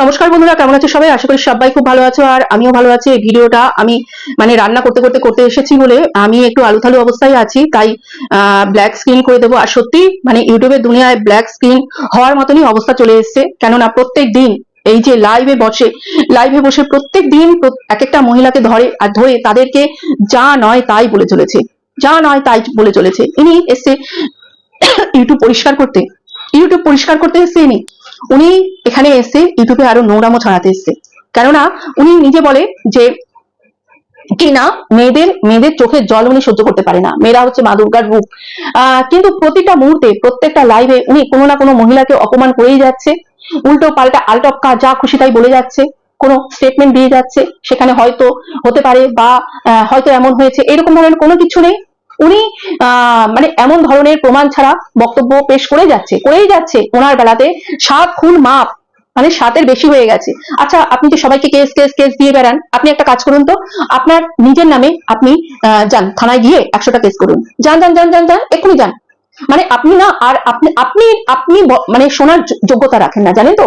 নমস্কার বন্ধুরা, কেমন আছে সবাই? আশা করি সবাই খুব ভালো আছো আর আমিও ভালো আছি। এই ভিডিওটা আমি মানে রান্না করতে করতে করতে এসেছি বলে আমি একটু আলু থালু অবস্থায় আছি, তাই ব্ল্যাক স্ক্রিন করে দেবো। আর সত্যি মানে ইউটিউবের দুনিয়ায় ব্ল্যাক স্ক্রিন হওয়ার মতনই অবস্থা চলে এসেছে। কেননা প্রত্যেক দিন এই যে লাইভে বসে লাইভে বসে প্রত্যেক দিন এক একটা মহিলাকে ধরে আর ধরে তাদেরকে যা নয় তাই বলে চলেছে। যা নয় তাই বলে চলেছে। ইনি এসছে ইউটিউব পরিষ্কার করতে, ইউটিউব পরিষ্কার করতে এসছে ইনি। উনি এখানে এসে ইউটিউবে আরও নোংরামো ছড়াতে এসছে। কেননা উনি নিজে বলে যে, কি না, মেয়েদের মেয়েদের চোখের জল উনি সহ্য করতে পারে না। মেয়েরা হচ্ছে মা দুর্গার রূপ। কিন্তু প্রতিটা মুহূর্তে, প্রত্যেকটা লাইভে উনি কোনো না কোনো মহিলাকে অপমান করেই যাচ্ছে। উল্টো পাল্টা, আলটপকা যা খুশি তাই বলে যাচ্ছে। কোনো স্টেটমেন্ট দিয়ে যাচ্ছে। সেখানে হয়তো হতে পারে বা হয়তো এমন হয়েছে। এরকম ধরনের কোনো কিছু নেই। উনি মানে এমন ধরনের প্রমাণ ছাড়া বক্তব্য পেশ করে যাচ্ছে, করেই যাচ্ছে ওনার বেলাতে সাত খুন মাপ মানে সাতের বেশি হয়ে গেছে। আচ্ছা আপনি যে সবাইকে কেস কেস কেস দিয়ে বেড়ান, আপনি একটা কাজ করুন তো, আপনার নিজের নামে আপনি যান, থানায় গিয়ে একশোটা কেস করুন। যান যান যান যান যান, এক্ষুনি যান। মানে আপনি না, আর আপনি আপনি আপনি মানে শোনার যোগ্যতা রাখেন না, জানেন তো?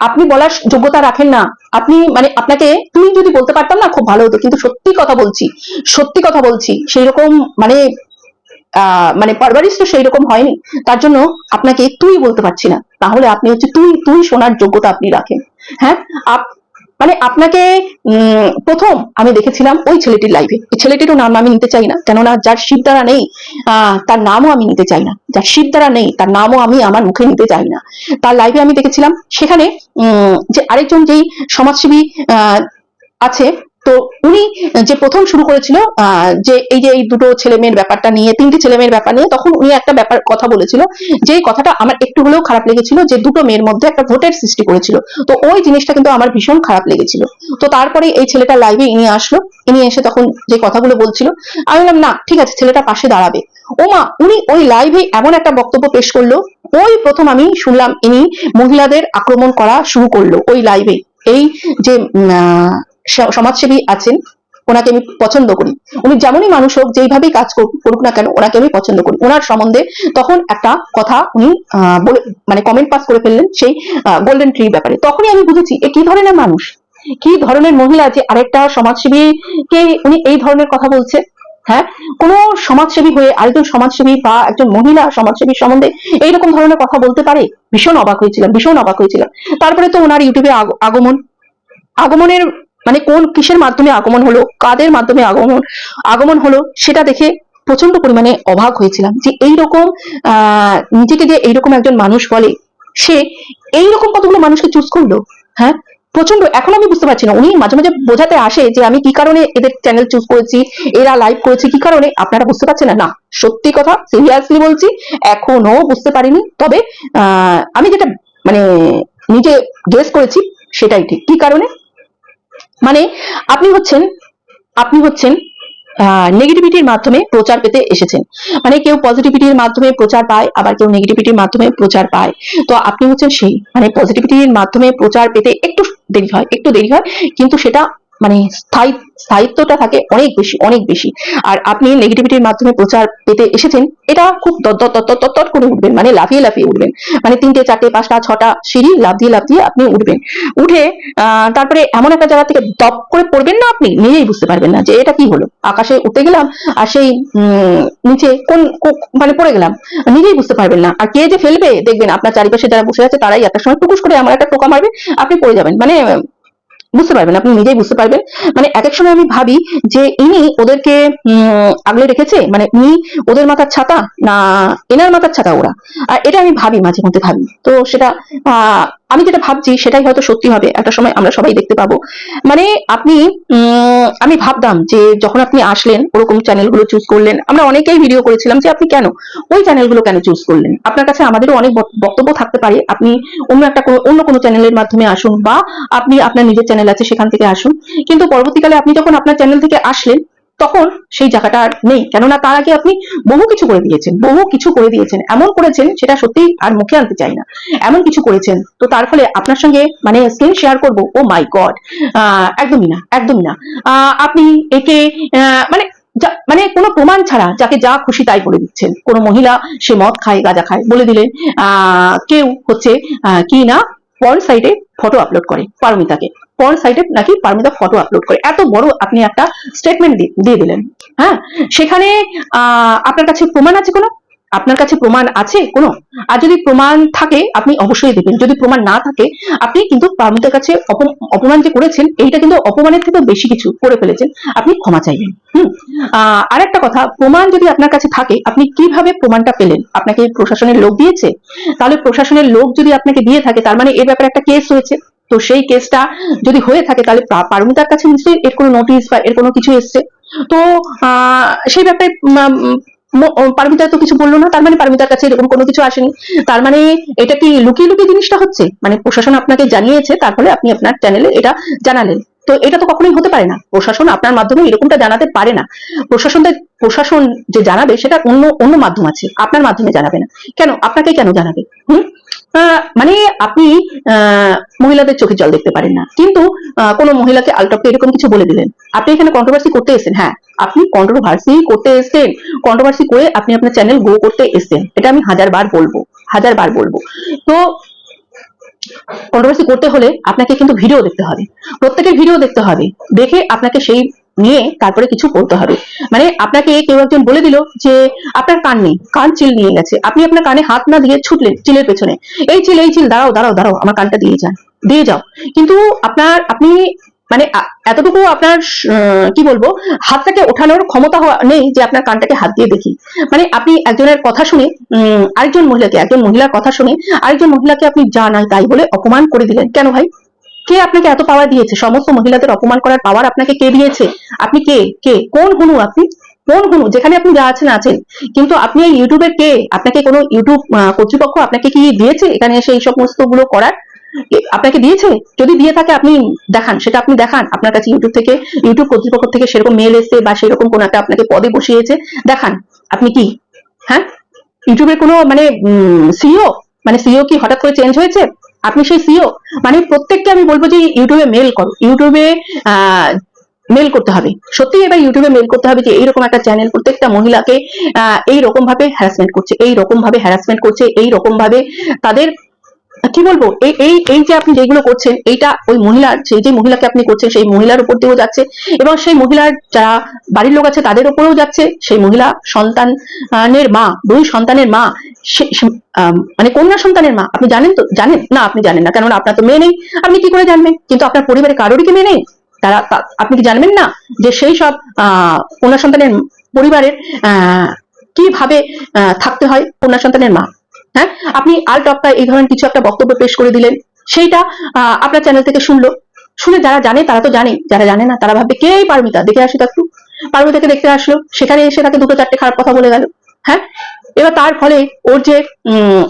আপনি বলার যোগ্যতা রাখেন না। আপনি মানে আপনাকে তুমি যদি বলতে পারতাম না, খুব ভালো হতো। কিন্তু সত্যি কথা বলছি, সত্যি কথা বলছি সেই রকম মানে মানে পারভারিশ তো সেই রকম হয়নি। তার জন্য আপনাকে তুই বলতে পারছি না। তাহলে আপনি হচ্ছে তুই তুই শোনার যোগ্যতা আপনি রাখেন। হ্যাঁ? মানে আপনাকে প্রথম আমি দেখেছিলাম ওই ছেলেটির লাইভে ওই ছেলেটিরও নাম আমি নিতে চাই না, কেননা যার শিব দ্বারা নেই তার নামও আমি নিতে চাই না। যার শিব দ্বারা নেই, তার নামও আমি আমার মুখে নিতে চাই না। তার লাইভে আমি দেখেছিলাম, সেখানে যে আরেকজন যেই সমাজসেবী আছে তো উনি যে প্রথম শুরু করেছিল যে এই যে এই দুটো ছেলে মেয়ের ব্যাপারটা নিয়ে, তিনটি ছেলে মেয়ের ব্যাপার নিয়ে, তখন উনি একটা ব্যাপার কথা বলেছিল, যে কথাটা আমার একটু হলেও খারাপ লেগেছিল, যে দুটো মেয়ের মধ্যে একটা ভোটের সৃষ্টি করেছিল। তো ওই জিনিসটা কিন্তু আমার ভীষণ খারাপ লেগেছিল। তো তারপরে এই ছেলেটা লাইভে ইনি আসলো, ইনি এসে তখন যে কথাগুলো বলছিল, আমি বললাম, না, ঠিক আছে, ছেলেটা পাশে দাঁড়াবে। ওমা, উনি ওই লাইভে এমন একটা বক্তব্য পেশ করল, ওই প্রথম আমি শুনলাম ইনি মহিলাদের আক্রমণ করা শুরু করল, ওই লাইভে এই যে সমাজসেবী আছেন, ওনাকে আমি পছন্দ করি। উনি যেমনই মানুষ হোক, যেইভাবেই কাজ করুক না কেন, ওনাকে আমি পছন্দ করি। ওনার সম্বন্ধে তখন একটা কথা উনি মানে কমেন্ট পাস করে ফেললেন সেই গোল্ডেন ট্রির ব্যাপারে। তখনই আমি বুঝেছি, এ কি ধরনের মানুষ? কি ধরনের মহিলা যে আরেকটা সমাজসেবীকে উনি এই ধরনের কথা বলছে? হ্যাঁ? কোন সমাজসেবী হয়ে আরেকজন সমাজসেবী বা একজন মহিলা সমাজসেবীর সম্বন্ধে এইরকম ধরনের কথা বলতে পারে? ভীষণ অবাক হয়েছিলাম, ভীষণ অবাক হয়েছিলাম। তারপরে তো ওনার ইউটিউবে আগ- আগমন। আগমনের মানে কোন কিসের মাধ্যমে আগমন হলো, কাদের মাধ্যমে আগমন আগমন হলো, সেটা দেখে প্রচণ্ড পরিমাণে অবাক হয়েছিলাম যে এইরকম, আহ, নিজেকে যে এইরকম একজন মানুষ বলে, সে এইরকম কতগুলো মানুষকে চুজ করল? হ্যাঁ? প্রচণ্ড এখন আমি বুঝতে পারছি না। উনি মাঝে মাঝে বোঝাতে আসে যে আমি কি কারণে এদের চ্যানেল চুজ করেছি, এরা লাইভ করেছে, কি কারণে? আপনারা বুঝতে পারছেন না। না, সত্যি কথা সিরিয়াসলি বলছি, এখনও বুঝতে পারিনি। তবে আমি যেটা মানে নিজে গেস করেছি, সেটাই ঠিক। কি কারণে? মানে আপনি হচ্ছেন আপনি হচ্ছেন নেগেটিভিটির মাধ্যমে প্রচার পেতে এসেছেন। মানে কেউ পজিটিভিটির মাধ্যমে প্রচার পায়, আবার কেউ নেগেটিভিটির মাধ্যমে প্রচার পায়। তো আপনি হচ্ছেন সেই। মানে পজিটিভিটির মাধ্যমে প্রচার পেতে একটু দেরি হয়, একটু দেরি হয়, কিন্তু সেটা মানে স্থায়ী, স্থায়িত্বটা থাকে অনেক বেশি অনেক বেশি। আর আপনি নেগেটিভিটির মাধ্যমে প্রচার পেতে এসেছেন, এটা খুব দর করে উঠবেন মানে লাফিয়ে লাফিয়ে উঠবেন। মানে তিনটে, চারটে, পাঁচটা, ছটা সিঁড়ি লাফ দিয়ে লাফ দিয়ে আপনি উঠবেন। উঠে তারপরে এমন একটা জায়গা থেকে দপ করে পড়বেন না আপনি, নিজেই বুঝতে পারবেন না যে এটা কি হলো। আকাশে উঠে গেলাম, আর সেই নিচে কোন মানে পড়ে গেলাম, নিজেই বুঝতে পারবেন না। আর কে যে ফেলবে, দেখবেন আপনার চারিপাশে যারা বসে আছে, তারাই একটা সময় টুকুস করে আমার একটা টোকা মারবে, আপনি পড়ে যাবেন। মানে বুঝতে পারবেন, আপনি নিজেই বুঝতে পারবেন। মানে এক এক সময় আমি ভাবি যে ইনি ওদেরকে আগলে রেখেছে মানে উনি ওদের মাথার ছাতা না এনার মাথার ছাতা ওরা। আর এটা আমি ভাবি মাঝে মধ্যে ভাবি। তো সেটা আমি যেটা ভাবছি সেটাই হয়তো সত্যি হবে। একটা সময় আমরা সবাই দেখতে পাবো। মানে আপনি আমি ভাবতাম যে যখন আপনি আসলেন, ওরকম চ্যানেলগুলো চুজ করলেন, আমরা অনেকেই ভিডিও করেছিলাম যে আপনি কেন? ওই চ্যানেলগুলো কেন চুজ করলেন? আপনার কাছে আমাদেরও অনেক বক্তব্য থাকতে পারে। আপনি অন্য একটা অন্য কোনো চ্যানেলের মাধ্যমে আসুন বা আপনি আপনার নিজের চ্যানেল আছে সেখান থেকে আসুন। কিন্তু পরবর্তীকালে আপনি যখন আপনার চ্যানেল থেকে আসলেন তখন সেই জায়গাটা আর নেই। কেননা তার আগে আপনি বহু কিছু করে দিয়েছেন, বহু কিছু করে দিয়েছেন। এমন করেছেন সেটা সত্যি আর মুখে আনতে চাই না। এমন কিছু করেছেন, তো তার ফলে আপনার সঙ্গে মানে স্ক্রিন শেয়ার করব। ও মাই গড একদমই না একদমই না। আপনি একে মানে মানে কোনো প্রমাণ ছাড়া যাকে যা খুশি তাই বলে দিচ্ছেন। কোনো মহিলা সে মদ খায়, গাঁজা খায় বলে দিলেন। কেউ হচ্ছে কি না পর্ন সাইডে ফটো আপলোড করে, পারমিতাকে। পর্ন সাইটে নাকি পারমিতা ফটো আপলোড করে। এত বড় আপনি একটা স্টেটমেন্ট দিয়ে দিলেন। হ্যাঁ? সেখানে আপনার কাছে প্রমাণ আছে কোনো? আপনার কাছে প্রমাণ আছে কোনো? আর যদি প্রমাণ থাকে, আপনি অবশ্যই দেবেন। যদি প্রমাণ না থাকে, আপনি কিন্তু পারমিতার কাছে অপমান যে করেছেন, এইটা কিন্তু অপমানের থেকেও বেশি কিছু করে ফেলেছেন। আপনি ক্ষমা চাইবেন। হুম? আর একটা কথা, প্রমাণ যদি আপনার কাছে থাকে, আপনি কীভাবে প্রমাণটা পেলেন? আপনাকে প্রশাসনের লোক দিয়েছে? তাহলে প্রশাসনের লোক যদি আপনাকে দিয়ে থাকে, তার মানে এর ব্যাপারে একটা কেস হয়েছে। তো সেই কেসটা যদি হয়ে থাকে, তাহলে পারমিতার কাছে নিশ্চয়ই এর কোনো নোটিশ বা এর কোনো কিছু এসছে। তো সেই ব্যাপারে পারমিতা তো কিছু বলল না, তার মানে পারমিতার কাছে এরকম কোনো কিছু আসেনি। তার মানে এটা কি লুকিয়ে লুকিয়ে জিনিসটা হচ্ছে? মানে প্রশাসন আপনাকে জানিয়েছে, তারপরে আপনি আপনার চ্যানেলে এটা জানালেন। তো এটা তো কখনোই হতে পারে না। প্রশাসন আপনার মাধ্যমে এরকমটা জানাতে পারে না। প্রশাসন প্রশাসন যে জানাবে সেটা অন্য অন্য মাধ্যম আছে। আপনার মাধ্যমে জানাবে না। কেন? আপনাকে কেন জানাবে? হুম? মানে আপনি মহিলাদের চোখে জল দেখতে পারেন না। কিন্তু কোনো মহিলাকে আলটপকে এরকম কিছু বলে দিলেন। আপনি এখানে কন্ট্রোভার্সি করতে এসেছেন। হ্যাঁ আপনি কন্ট্রোভার্সি করতে এসেছেন। কন্ট্রোভার্সি করে আপনি আপনার চ্যানেল গ্রো করতে এসেছেন। এটা আমি হাজার বার বলব। হাজার বার বলব। তো কন্ট্রোভার্সি করতে হলে আপনাকে কিন্তু ভিডিও দেখতে হবে। প্রত্যেকের ভিডিও দেখতে হবে। দেখে আপনাকে সেই নিয়ে তারপরে কিছু করতে হবে। মানে আপনাকে কেউ একজন বলে দিল যে, আপনার কান নেই, কান চিল নিয়ে গেছে। আপনি আপনার কানে হাত না দিয়ে ছুটলেন চিলের পেছনে। এই চিল এই চিল, দাঁড়াও দাঁড়াও দাঁড়াও, আমার কানটা দিয়ে যান, দিয়ে যাও। কিন্তু আপনার, আপনি মানে এতটুকু আপনার কি বলব হাতটাকে ওঠানোর ক্ষমতা নেই যে আপনার কানটাকে হাত দিয়ে দেখি। মানে আপনি একজনের কথা শুনে আরেকজন মহিলাকে, একজন মহিলার কথা শুনে, আরেকজন মহিলাকে আপনি যা নাই তাই বলে অপমান করে দিলেন। কেন ভাই? কে আপনাকে এত পাওয়ার দিয়েছে? সমস্ত মহিলাদের অপমান করার পাওয়ার আপনাকে কে দিয়েছে? আপনি কে? কে? কোন হুনু আপনি? কোন হুনু যেখানে আপনি যা আছেন আছেন। কিন্তু আপনি এই ইউটিউবের কে? আপনাকে কোনো ইউটিউব কর্তৃপক্ষ আপনাকে কি দিয়েছে? এখানে এসে এই সমস্তগুলো করার আপনাকে দিয়েছে? যদি দিয়ে থাকে আপনি দেখান, সেটা আপনি দেখান। আপনার কাছে ইউটিউব থেকে ইউটিউব কর্তৃপক্ষ থেকে সেরকম মেল এসছে বা সেরকম কোন একটা আপনাকে পদে বসিয়েছে, দেখান। আপনি কি? হ্যাঁ? ইউটিউবের কোনো মানে সিও মানে সিও কি হঠাৎ করে চেঞ্জ হয়েছে? আপনি সেই সিও মানে প্রত্যেককে আমি বলব যে ইউটিউবে মেল করো। ইউটিউবে মেল করতে হবে। সত্যি এবার ইউটিউবে মেল করতে হবে যে এইরকম একটা চ্যানেল প্রত্যেকটা মহিলাকে এই রকম ভাবে হ্যারাসমেন্ট করছে এই রকম ভাবে হ্যারাসমেন্ট করছে এই রকম ভাবে তাদের কি বলব? এই এই যে আপনি যেগুলো করছেন, এইটা ওই মহিলার, সেই যে মহিলাকে আপনি করছেন, সেই মহিলার উপর দিয়েও যাচ্ছে। এবং সেই মহিলার যারা বাড়ির লোক আছে, তাদের উপরেও যাচ্ছে। সেই মহিলা সন্তানের মা, দুই সন্তানের মা মানে কন্যা সন্তানের মা। আপনি জানেন তো? জানেন? না, আপনি জানেন না। কেননা আপনার তো মেয়ে নেই। আপনি কি করে জানবেন? কিন্তু আপনার পরিবারে কারোরই কি মেয়ে নেই? তারা আপনি কি জানবেন না যে সেই সব কন্যা সন্তানের পরিবারের কীভাবে থাকতে হয় কন্যা সন্তানের মা? হ্যাঁ? আপনি আল টপকা এই ধরনের কিছু একটা বক্তব্য পেশ করে দিলেন। সেইটা আপনার চ্যানেল থেকে শুনলো। শুনে যারা জানে, তারা তো জানে। যারা জানে না, তারা ভাববে, কে পারমিতা? দেখে আসি একটু পারমিতাকে দেখতে আসলো। সেখানে এসে তাকে দুটো চারটে খারাপ কথা বলে গেল। হ্যাঁ? এবার তার ফলে ওর যে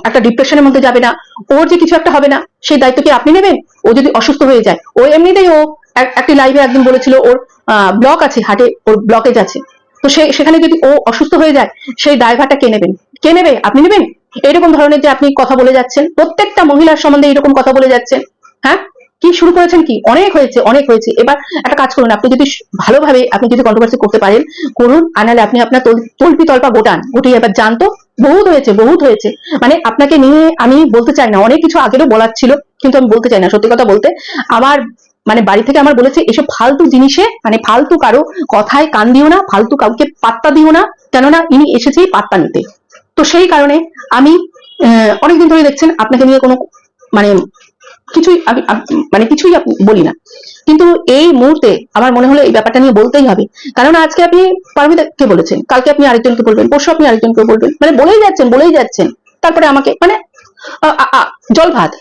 একটা ডিপ্রেশনের মধ্যে যাবে না, ওর যে কিছু একটা হবে না, সেই দায়িত্ব কি আপনি নেবেন? ও যদি অসুস্থ হয়ে যায়, ও এমনিতেই ও এক- একটি লাইভে একদিন বলেছিল, ওর ব্লক আছে, হাটে ওর ব্লকেজ আছে। তো সে, সেখানে যদি ও অসুস্থ হয়ে যায়, সেই দায়ভারটা কে নেবেন? কে নেবে? আপনি নেবেন? এরকম ধরনের যে আপনি কথা বলে যাচ্ছেন, প্রত্যেকটা মহিলার সম্বন্ধে এরকম কথা বলে যাচ্ছেন হ্যাঁ? কি শুরু করেছেন কি? অনেক হয়েছে অনেক হয়েছে। এবার একটা কাজ করুন, আপনি যদি ভালোভাবে আপনি যদি কন্ট্রোভার্সি করতে পারেন, করুন, আর নাহলে আপনি আপনার তল- তল্পি তল্পা গোটান, গোটিয়ে এবার জানতো বহুত হয়েছে বহুত হয়েছে। মানে আপনাকে নিয়ে আমি বলতে চাই না, অনেক কিছু আগেরও বলার ছিল, কিন্তু আমি বলতে চাই না, সত্যি কথা বলতে। আমার মানে বাড়ি থেকে আমার বলেছে, এসব ফালতু জিনিসে মানে ফালতু কারও কথায় কান দিও না, ফালতু কাউকে পাত্তা দিও না, কেননা ইনি এসেছেই পাত্তা নিতে। তো সেই কারণে আমি অনেকদিন ধরে দেখছেন আপনাকে নিয়ে কোনো মানে কিছুই মানে কিছুই বলি না। কিন্তু এই মুহূর্তে আমার মনে হলো এই ব্যাপারটা নিয়ে বলতেই হবে। কারণ আজকে আপনি পারমিতাকে বলেছেন, কালকে আপনি আরেকজনকে বলবেন, পরশু আপনি আরেকজনকে বলবেন মানে বলেই যাচ্ছেন বলেই যাচ্ছেন। তারপরে আমাকে মানে জল ভাত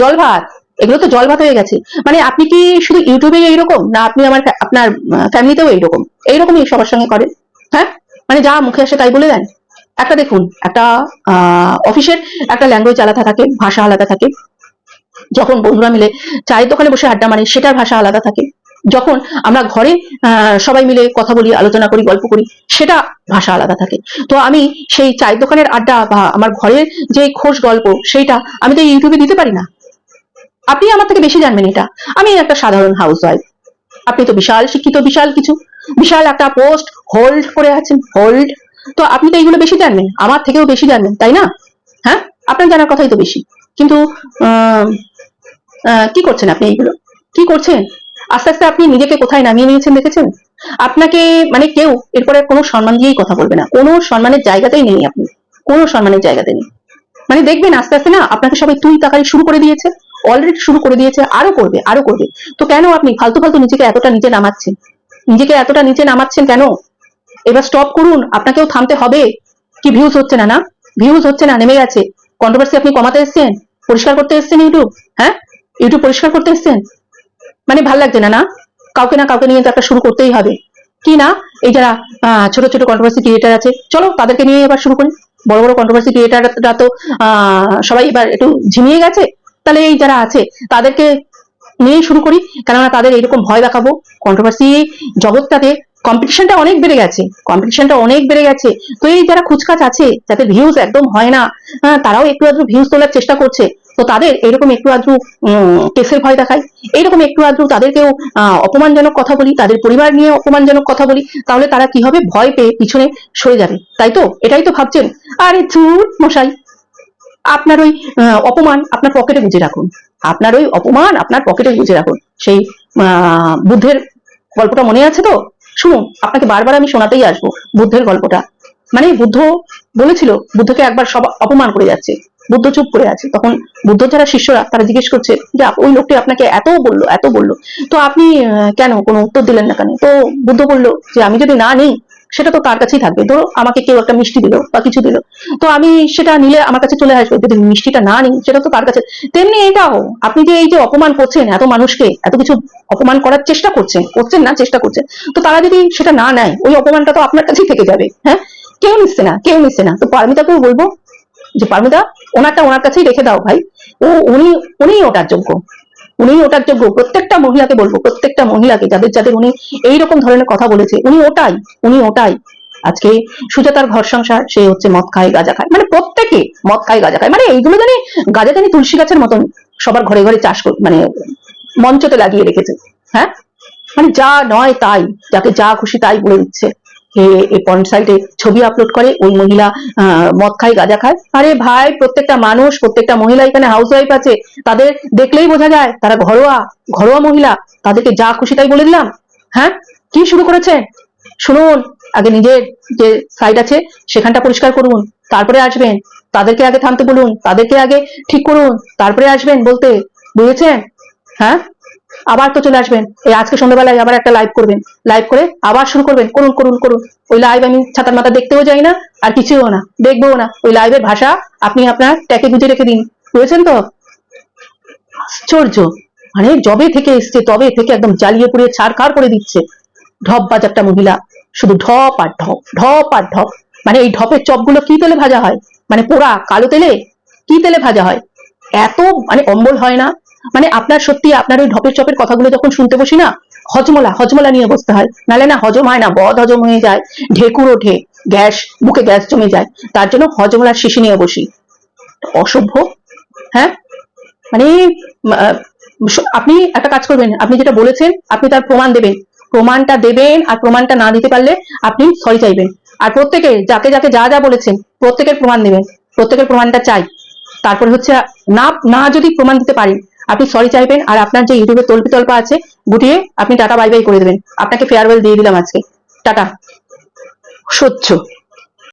জল ভাত, এগুলো তো জল ভাত হয়ে গেছে। মানে আপনি কি শুধু ইউটিউবে এইরকম, না আপনি আমার আপনার ফ্যামিলিতেও এইরকম? এইরকমই সবার সঙ্গে করেন হ্যাঁ? মানে যা মুখে আসে তাই বলে দেন। একটা দেখুন, একটা অফিসের একটা ল্যাঙ্গুয়েজ আলাদা থাকে, ভাষা আলাদা থাকে। যখন বন্ধুরা মিলে চায়ের দোকানে বসে আড্ডা মারি সেটার ভাষা আলাদা থাকে। যখন আমরা ঘরে সবাই মিলে কথা বলি, আলোচনা করি, গল্প করি, সেটা ভাষা আলাদা থাকে। তো আমি সেই চায়ের দোকানের আড্ডা বা আমার ঘরের যে খোশ গল্প, সেইটা আমি তো ইউটিউবে দিতে পারি না। আপনি আমার থেকে বেশি জানবেন এটা। আমি একটা সাধারণ হাউস ওয়াইফ আপনি তো বিশাল শিক্ষিত, বিশাল কিছু। বিশাল একটা পোস্ট হোল্ড করে আছেন হোল্ড তো আপনি তো এইগুলো বেশি জানবেন, আমার থেকেও বেশি জানবেন, তাই না? হ্যাঁ? আপনার জানার কথাই তো বেশি। কিন্তু কি করছেন আপনি এইগুলো? কি করছেন? আস্তে আস্তে আপনি নিজেকে কোথায় নামিয়ে নিয়েছেন দেখেছেন? আপনাকে মানে কেউ এরপরে কোনো সম্মান দিয়েই কথা বলবে না। কোনো সম্মানের জায়গাতেই নেই আপনি। কোনো সম্মানের জায়গাতে নেই। মানে দেখবেন আস্তে আস্তে না, আপনাকে সবাই তুই তাকাই শুরু করে দিয়েছে অলরেডি শুরু করে দিয়েছে, আরও করবে আরও করবে। তো কেন আপনি ফালতু ফালতু নিজেকে এতটা নিচে নামাচ্ছেন? নিজেকে এতটা নিচে নামাচ্ছেন কেন? এবার স্টপ করুন, আপনাকেও থামতে হবে। কি ভিউজ হচ্ছে না না? ভিউজ হচ্ছে না, নেমে গেছে। কন্ট্রোভার্সি আপনি কমাতে এসেছেন, পরিষ্কার করতে এসেছেন ইউটিউব হ্যাঁ? ইউটিউব পরিষ্কার করতে এসেছেন? মানে ভালো লাগছে না না? কাউকে না কাউকে নিয়ে তো একটা শুরু করতেই হবে। কি না? এই যারা ছোট ছোট কন্ট্রোভার্সি ক্রিয়েটার আছে, চলো তাদেরকে নিয়ে এবার শুরু করি। বড় বড় কন্ট্রোভার্সি ক্রিয়েটাররা তো সবাই এবার একটু ঝিমিয়ে গেছে। তাহলে এই যারা আছে, তাদেরকে নিয়েই শুরু করি। কেননা তাদের এরকম ভয় দেখাবো। কন্ট্রোভার্সি জগৎটাতে কম্পিটিশনটা অনেক বেড়ে গেছে। কম্পিটিশনটা অনেক বেড়ে গেছে। তো এই যারা খুচকাচ আছে যাদের ভিউজ একদম হয় না হ্যাঁ, তারাও একটু আধটু ভিউজ তোলার চেষ্টা করছে। তো তাদের এরকম একটু আধটু কেসের ভয় দেখায়। এইরকম একটু আধটু তাদেরকেও অপমানজনক কথা বলি তাদের পরিবার নিয়ে অপমানজনক কথা বলি তাহলে তারা কি হবে? ভয় পেয়ে পিছনে সরে যাবে। তাই তো? এটাই তো ভাবছেন? আরে চুর মশাই! আপনার ওই অপমান আপনার পকেটে গুজে রাখুন। আপনার ওই অপমান আপনার পকেটে গুজে রাখুন। সেই বুদ্ধের গল্পটা মনে আছে তো? শুনুন, আপনাকে বারবার আমি শোনাতেই আসব বুদ্ধের গল্পটা। মানে বুদ্ধ বলেছিল, বুদ্ধকে একবার সব অপমান করে যাচ্ছে। বুদ্ধ চুপ করে আছে। তখন বুদ্ধ যারা শিষ্যরা, তারা জিজ্ঞেস করছে, যে, ওই লোকটি আপনাকে এত বলল এত বলল। তো আপনি কেন কোনো উত্তর দিলেন না কেন? তো বুদ্ধ বলল যে, আমি যদি না নিই সেটা তো তার কাছেই থাকবে। ধরো আমাকে কেউ একটা মিষ্টি দিল বা কিছু দিল। তো আমি সেটা নিলে আমার কাছে চলে আসবে। যদি মিষ্টিটা না নিই, সেটা তো তার কাছে। তেমনি এটাও, আপনি যে এই যে অপমান করছেন, এত মানুষকে, এত কিছু অপমান করার চেষ্টা করছেন করছেন না, চেষ্টা করছেন, তো তারা যদি সেটা না নেয়, ওই অপমানটা তো আপনার কাছেই থেকে যাবে হ্যাঁ? কেউ নিচ্ছে না, কেউ নিচ্ছে না। তো পারমিতাকেও বলব যে, পারমিতা, ওনারটা ওনার কাছেই রেখে দাও ভাই। ও, উনি উনি ওটার যোগ্য উনি ওটার যোগ্য। প্রত্যেকটা মহিলাকে বলব, প্রত্যেকটা মহিলাকে, যাদের যাদের উনি এইরকম ধরনের কথা বলেছে, উনি ওটাই উনি ওটাই। আজকে সুজাতার ঘর সংসার, সে হচ্ছে মদ খায়, গাঁজা খায়। মানে প্রত্যেকে মদ খায়, গাঁজা খায়। মানে এইগুলো জানি গাঁজা জানি তুলসী গাছের মতন সবার ঘরে ঘরে চাষ মানে মঞ্চতে লাগিয়ে রেখেছে। হ্যাঁ? মানে যা নয় তাই, যাকে যা খুশি তাই বলে দিচ্ছে। সাইটে ছবি আপলোড করে, ওই মহিলা মদ খায়, গাঁজা খায়। আরে ভাই, প্রত্যেকটা মানুষ, প্রত্যেকটা মহিলা এখানে হাউস ওয়াইফ আছে। তাদের দেখলেই বোঝা যায়, তারা ঘরোয়া ঘরোয়া মহিলা। তাদেরকে যা খুশি তাই বলে দিলাম। হ্যাঁ? কি শুরু করেছে? শুনুন, আগে নিজের যে সাইড আছে, সেখানটা পরিষ্কার করুন। তারপরে আসবেন। তাদেরকে আগে থামতে বলুন। তাদেরকে আগে ঠিক করুন। তারপরে আসবেন বলতে। বুঝেছেন? হ্যাঁ? আবার তো চলে আসবেন। এই আজকে সন্ধ্যাবেলায় আবার একটা লাইভ করবেন। লাইভ করে আবার শুরু করবেন। করুন করুন করুন। ওই লাইভ আমি ছাতার মাথা দেখতেও যাই না, আর কিছুও না দেখব না। ওই লাইভের ভাষা আপনি আপনার ট্যাকে গুজে রেখে দিন। বুঝেছেন তো? আশ্চর্য! মানে জবে থেকে এসছে, তবে থেকে একদম জ্বালিয়ে পুড়িয়ে ছাড়খাড় করে দিচ্ছে। ঢপ বাজারটা মহিলা। শুধু ঢপ আর ঢপ ঢপ আর ঢপ। মানে এই ঢপের চপগুলো কি তেলে ভাজা হয়? মানে পোড়া কালো তেলে? কি তেলে ভাজা হয়? এত মানে অম্বল হয় না? মানে আপনার সত্যি আপনার ওই ঢপের চপের কথাগুলো যখন শুনতে বসি না, হজমলা হজমলা নিয়ে বসতে হয়। নালে না হজম হয় না, বদ হজম হয়ে যায়, ঢেকুর ওঠে, গ্যাস, বুকে গ্যাস জমে যায়। তার জন্য হজমলার শিশি নিয়ে বসি। অসভ্য হ্যাঁ? মানে আপনি একটা কাজ করবেন, আপনি যেটা বলেছেন, আপনি তার প্রমাণ দেবেন। প্রমাণটা দেবেন আর প্রমাণটা না দিতে পারলে আপনি সরি চাইবেন। আর প্রত্যেকে যাকে যাকে যা যা বলেছেন, প্রত্যেকের প্রমাণ দেবেন। প্রত্যেকের প্রমাণটা চাই। তারপরে হচ্ছে, না না যদি প্রমাণ দিতে পারেন আপনি সরি চাইবেন আর আপনার যে ইউটিউবে তল্পি তল্পা আছে, গুটিয়ে আপনি টাটা বাই বাই করে দেবেন। আপনাকে ফেয়ারওয়েল দিয়ে দিলাম আজকে। টাটা। সহ্য।